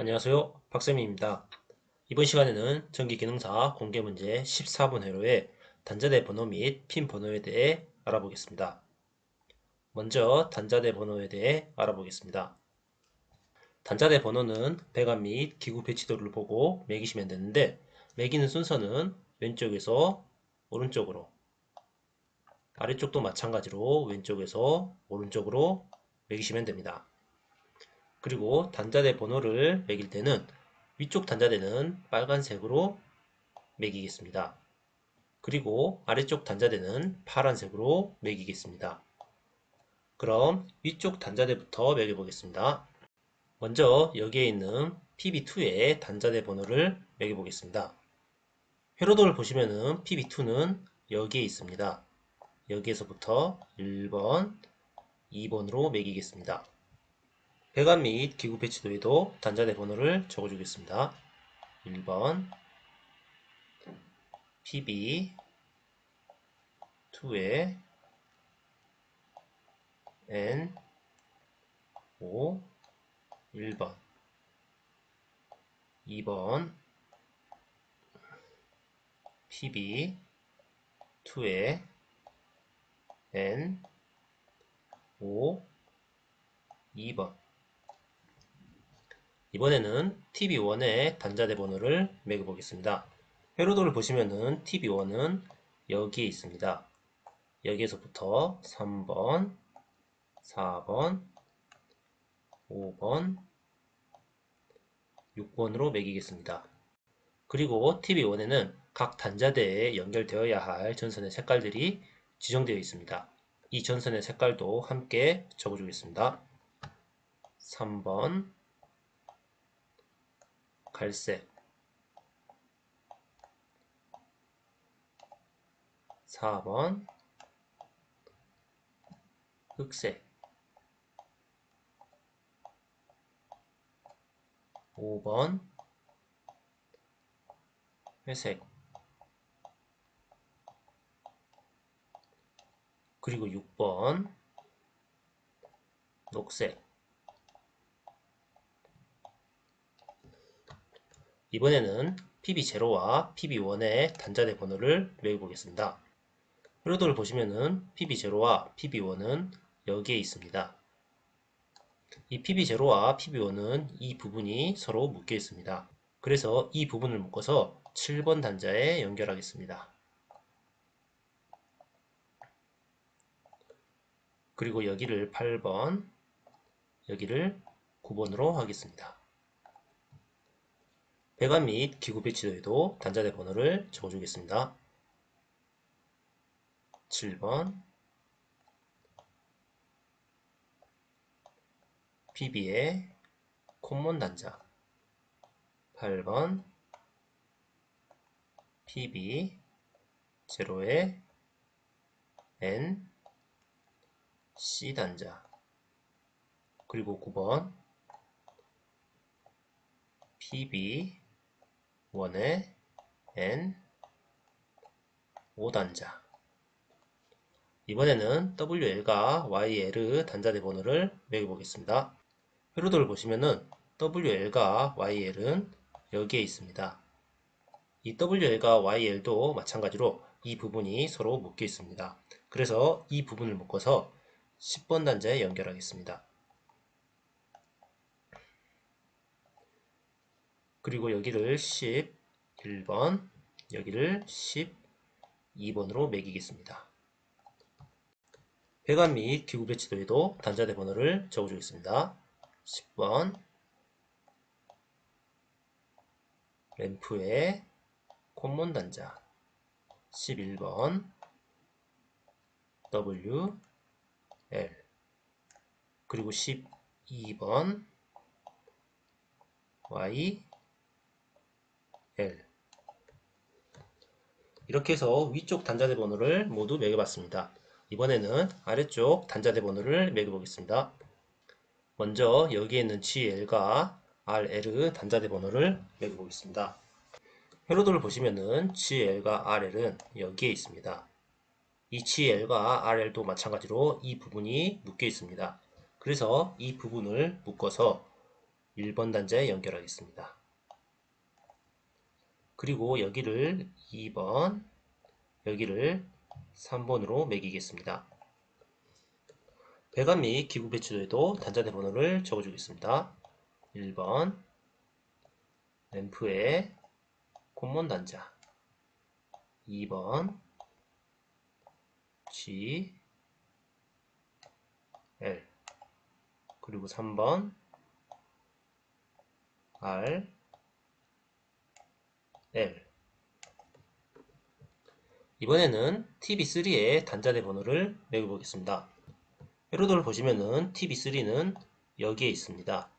안녕하세요. 박쌤입니다. 이번 시간에는 전기기능사 공개문제 14번 회로의 단자대 번호 및 핀 번호에 대해 알아보겠습니다. 먼저 단자대 번호에 대해 알아보겠습니다. 단자대 번호는 배관 및 기구 배치도를 보고 매기시면 되는데 매기는 순서는 왼쪽에서 오른쪽으로 아래쪽도 마찬가지로 왼쪽에서 오른쪽으로 매기시면 됩니다. 그리고 단자대 번호를 매길 때는 위쪽 단자대는 빨간색으로 매기겠습니다. 그리고 아래쪽 단자대는 파란색으로 매기겠습니다. 그럼 위쪽 단자대부터 매겨보겠습니다. 먼저 여기에 있는 PB2의 단자대 번호를 매겨보겠습니다. 회로도를 보시면은 PB2는 여기에 있습니다. 여기에서부터 1번, 2번으로 매기겠습니다. 배관 및 기구 배치 도에도 단자대 번호를 적어주겠습니다. 1번. PB 2에 N 5 1번. 2번. PB 2에 N 5 2번 이번에는 TB1의 단자대 번호를 매겨 보겠습니다. 회로도를 보시면은 TB1은 여기에 있습니다. 여기에서부터 3번, 4번, 5번, 6번으로 매기겠습니다. 그리고 TB1에는 각 단자대에 연결되어야 할 전선의 색깔들이 지정되어 있습니다. 이 전선의 색깔도 함께 적어주겠습니다. 3번, 갈색. 4번. 흑색. 5번. 회색. 그리고 6번. 녹색 이번에는 PB0와 PB1의 단자대 번호를 외워보겠습니다. 회로도를 보시면은 PB0와 PB1은 여기에 있습니다. 이 PB0와 PB1은 이 부분이 서로 묶여 있습니다. 그래서 이 부분을 묶어서 7번 단자에 연결하겠습니다. 그리고 여기를 8번, 여기를 9번으로 하겠습니다. 배관 및 기구 배치도에도 단자대 번호를 적어주겠습니다. 7번. PB의 콤몬 단자. 8번. PB 0의 N C 단자. 그리고 9번. PB 1의 N 5단자 이번에는 WL과 YL 단자대 번호를 매겨보겠습니다. 회로도를 보시면은 WL과 YL은 여기에 있습니다. 이 WL과 YL도 마찬가지로 이 부분이 서로 묶여 있습니다. 그래서 이 부분을 묶어서 10번 단자에 연결하겠습니다. 그리고 여기를 11번, 여기를 12번으로 매기겠습니다. 배관 및 기구 배치도에도 단자대 번호를 적어주겠습니다. 10번. 램프의 콤몬 단자. 11번. W L 그리고 12번. Y L 이렇게 해서 위쪽 단자대 번호를 모두 매겨봤습니다. 이번에는 아래쪽 단자대 번호를 매겨보겠습니다. 먼저 여기에 있는 GL과 RL 단자대 번호를 매겨보겠습니다. 회로도를 보시면은 GL과 RL은 여기에 있습니다. 이 GL과 RL도 마찬가지로 이 부분이 묶여 있습니다. 그래서 이 부분을 묶어서 1번 단자에 연결하겠습니다. 그리고 여기를 2번, 여기를 3번으로 매기겠습니다. 배관 및 기구 배치도에도 단자대 번호를 적어주겠습니다. 1번 램프의 콤몬 단자 2번 G L 그리고 3번 R L 이번에는 TB3의 단자대 번호를 매겨보겠습니다. 회로도를 보시면은 TB3는 여기에 있습니다.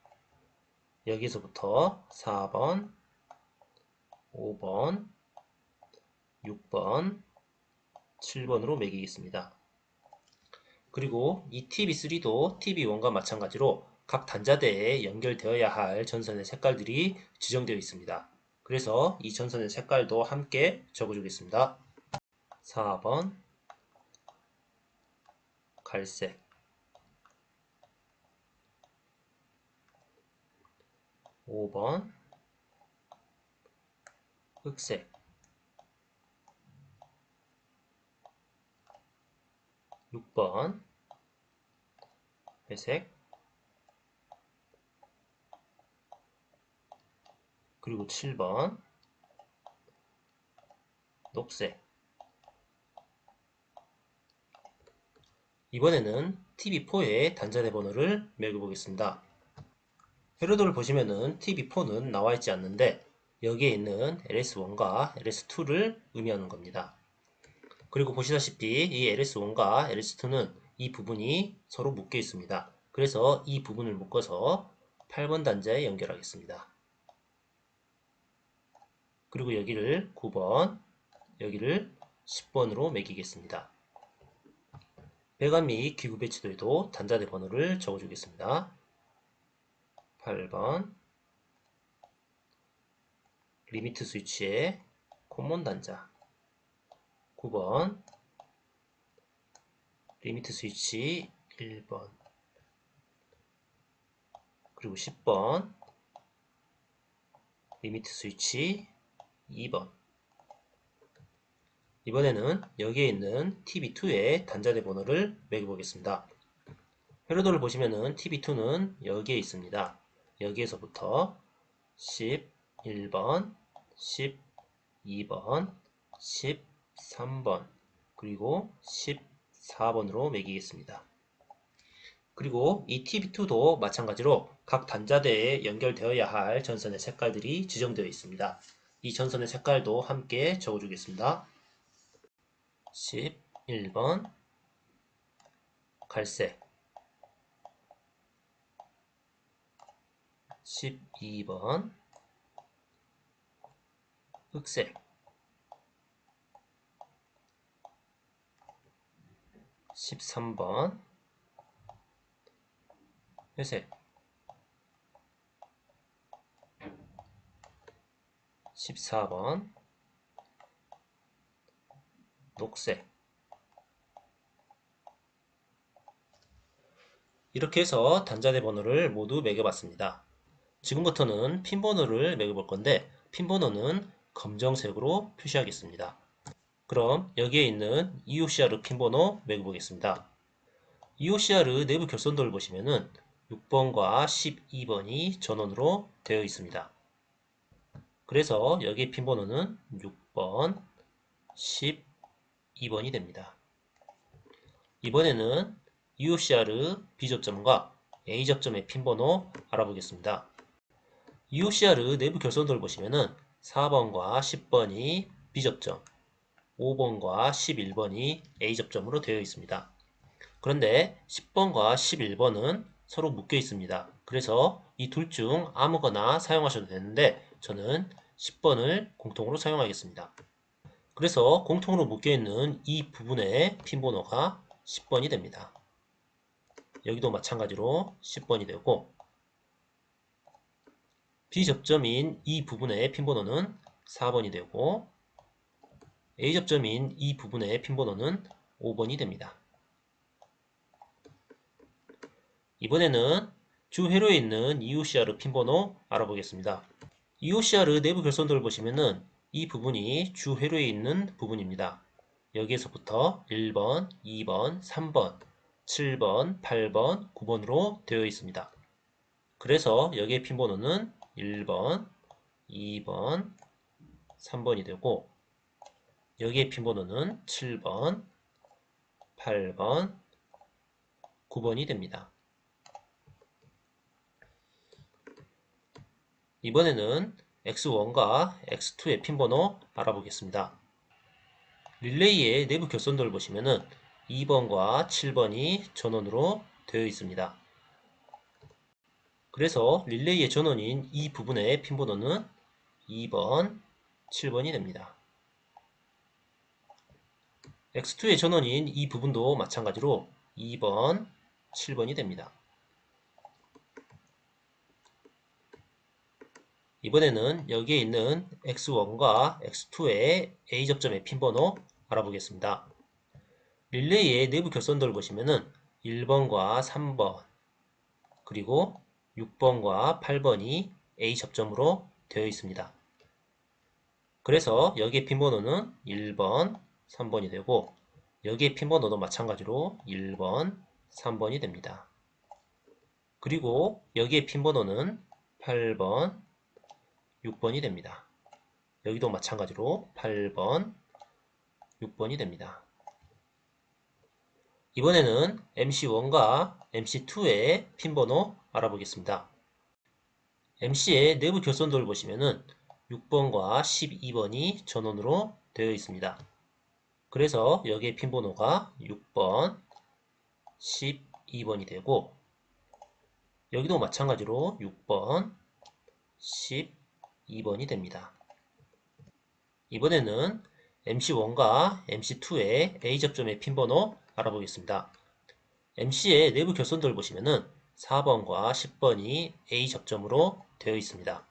여기서부터 4번, 5번, 6번, 7번으로 매기겠습니다. 그리고 이 TB3도 TB1과 마찬가지로 각 단자대에 연결되어야 할 전선의 색깔들이 지정되어 있습니다. 그래서 이 전선의 색깔도 함께 적어주겠습니다. 4번. 갈색. 5번. 흑색. 6번. 회색 그리고 7번 녹색 이번에는 TV4의 단자대 번호를 매겨보겠습니다. 회로도를 보시면은 TV4는 나와 있지 않는데 여기에 있는 LS1과 LS2를 의미하는 겁니다. 그리고 보시다시피 이 LS1과 LS2는 이 부분이 서로 묶여 있습니다. 그래서 이 부분을 묶어서 8번 단자에 연결하겠습니다. 그리고 여기를 9번, 여기를 10번으로 매기겠습니다. 배관 및 기구 배치도에도 단자대 번호를 적어주겠습니다. 8번. 리미트 스위치의 콤몬 단자. 9번. 리미트 스위치 1번. 그리고 10번. 리미트 스위치 2번 이번에는 여기에 있는 TB2의 단자대 번호를 매겨보겠습니다. 회로도를 보시면은 TB2는 여기에 있습니다. 여기에서부터 11번, 12번, 13번, 그리고 14번으로 매기겠습니다. 그리고 이 TV2도 마찬가지로 각 단자대에 연결되어야 할 전선의 색깔들이 지정되어 있습니다. 이 전선의 색깔도 함께 적어주겠습니다. 11번 갈색. 12번 흑색. 13번 회색 14번 녹색 이렇게 해서 단자대 번호를 모두 매겨봤습니다. 지금부터는 핀 번호를 매겨볼 건데 핀 번호는 검정색으로 표시하겠습니다. 그럼 여기에 있는 EOCR 핀 번호 매겨보겠습니다. EOCR 내부 결선도를 보시면은 6번과 12번이 전원으로 되어 있습니다. 그래서 여기 핀 번호는 6번, 12번이 됩니다. 이번에는 EOCR B접점과 A접점의 핀 번호 알아보겠습니다. EOCR 내부 결선도를 보시면은 4번과 10번이 B접점, 5번과 11번이 A접점으로 되어 있습니다. 그런데 10번과 11번은 서로 묶여 있습니다. 그래서 이 둘 중 아무거나 사용하셔도 되는데 저는 10번을 공통으로 사용하겠습니다. 그래서 공통으로 묶여 있는 이 부분의 핀 번호가 10번이 됩니다. 여기도 마찬가지로 10번이 되고 B접점인 이 부분의 핀 번호는 4번이 되고 A접점인 이 부분의 핀 번호는 5번이 됩니다. 이번에는 주 회로에 있는 EOCR 핀 번호 알아보겠습니다. EOCR 내부 결선도를 보시면은 이 부분이 주 회로에 있는 부분입니다. 여기에서부터 1번, 2번, 3번, 7번, 8번, 9번으로 되어 있습니다. 그래서 여기에 핀 번호는 1번, 2번, 3번이 되고 여기에 핀 번호는 7번, 8번, 9번이 됩니다. 이번에는 X1과 X2의 핀 번호 알아보겠습니다. 릴레이의 내부 결선도를 보시면은 2번과 7번이 전원으로 되어 있습니다. 그래서 릴레이의 전원인 이 부분의 핀 번호는 2번, 7번이 됩니다. X2의 전원인 이 부분도 마찬가지로 2번, 7번이 됩니다. 이번에는 여기에 있는 X1과 X2의 A 접점의 핀 번호 알아보겠습니다. 릴레이의 내부 결선도를 보시면은 1번과 3번 그리고 6번과 8번이 A 접점으로 되어 있습니다. 그래서 여기에 핀 번호는 1번, 3번이 되고 여기에 핀 번호도 마찬가지로 1번, 3번이 됩니다. 그리고 여기에 핀 번호는 8번, 6번이 됩니다. 여기도 마찬가지로 8번, 6번이 됩니다. 이번에는 MC1과 MC2의 핀 번호 알아보겠습니다. MC의 내부 결선도를 보시면은 6번과 12번이 전원으로 되어 있습니다. 그래서 여기에 핀 번호가 6번, 12번이 되고 여기도 마찬가지로 6번, 12번 이 됩니다. 이번에는 MC1과 MC2의 A 접점의 핀 번호 알아보겠습니다. MC의 내부 결선도를 보시면은 4번과 10번이 A 접점으로 되어 있습니다.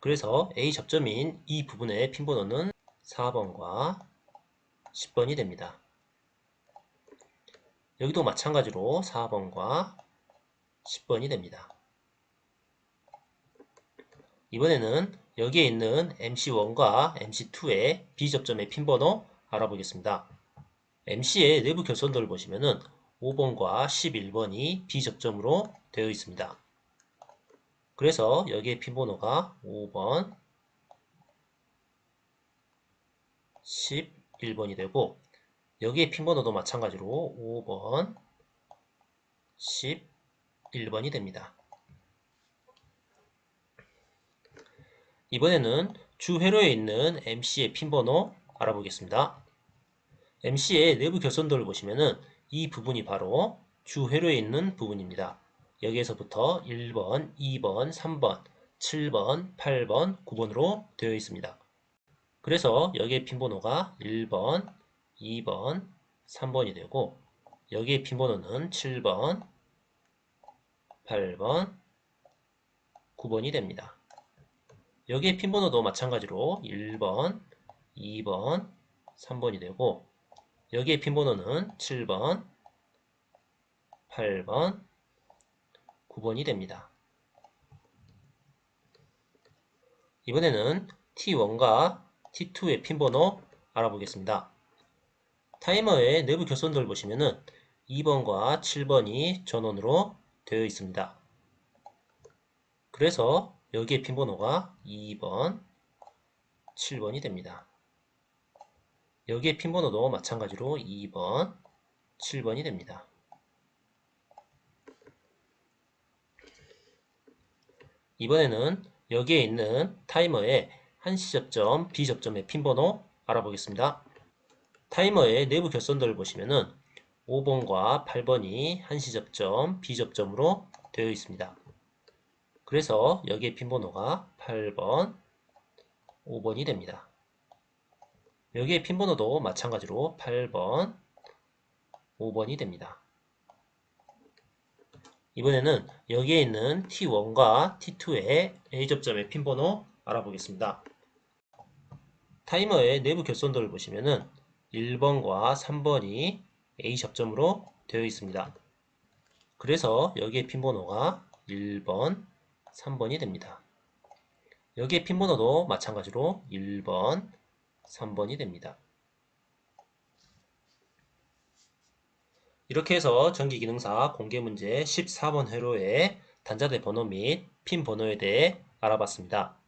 그래서 A 접점인 이 부분의 핀 번호는 4번과 10번이 됩니다. 여기도 마찬가지로 4번과 10번이 됩니다. 이번에는 여기에 있는 MC1과 MC2의 B 접점의 핀 번호 알아보겠습니다. MC의 내부 결선도를 보시면은 5번과 11번이 B 접점으로 되어 있습니다. 그래서 여기에 핀 번호가 5번, 11번이 되고 여기에 핀 번호도 마찬가지로 5번, 11번이 됩니다. 이번에는 주 회로에 있는 MC의 핀 번호 알아보겠습니다. MC의 내부 결선도를 보시면은 이 부분이 바로 주 회로에 있는 부분입니다. 여기에서부터 1번, 2번, 3번, 7번, 8번, 9번으로 되어 있습니다. 그래서 여기에 핀 번호가 1번, 2번, 3번이 되고 여기에 핀 번호는 7번, 8번, 9번이 됩니다. 여기에 핀 번호도 마찬가지로 1번, 2번, 3번이 되고 여기에 핀 번호는 7번, 8번, 9번이 됩니다. 이번에는 T1과 T2의 핀 번호 알아보겠습니다. 타이머의 내부 결선도를 보시면은 2번과 7번이 전원으로 되어 있습니다. 그래서 여기에 핀 번호가 2번, 7번이 됩니다. 여기에 핀 번호도 마찬가지로 2번, 7번이 됩니다. 이번에는 여기에 있는 타이머의 한시 접점, B 접점의 핀 번호 알아보겠습니다. 타이머의 내부 결선도를 보시면은 5번과 8번이 한시 접점, B 접점으로 되어 있습니다. 그래서 여기에 핀 번호가 8번, 5번이 됩니다. 여기에 핀 번호도 마찬가지로 8번, 5번이 됩니다. 이번에는 여기에 있는 T1과 T2의 A 접점의 핀 번호 알아보겠습니다. 타이머의 내부 결선도를 보시면은 1번과 3번이 A 접점으로 되어 있습니다. 그래서 여기에 핀 번호가 1번, 3번이 됩니다. 여기에 핀 번호도 마찬가지로 1번, 3번이 됩니다. 이렇게 해서 전기기능사 공개문제 14번 회로의 단자대 번호 및 핀 번호에 대해 알아봤습니다.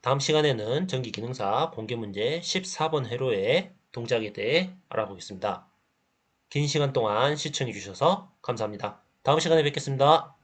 다음 시간에는 전기기능사 공개문제 14번 회로의 동작에 대해 알아보겠습니다. 긴 시간 동안 시청해 주셔서 감사합니다. 다음 시간에 뵙겠습니다.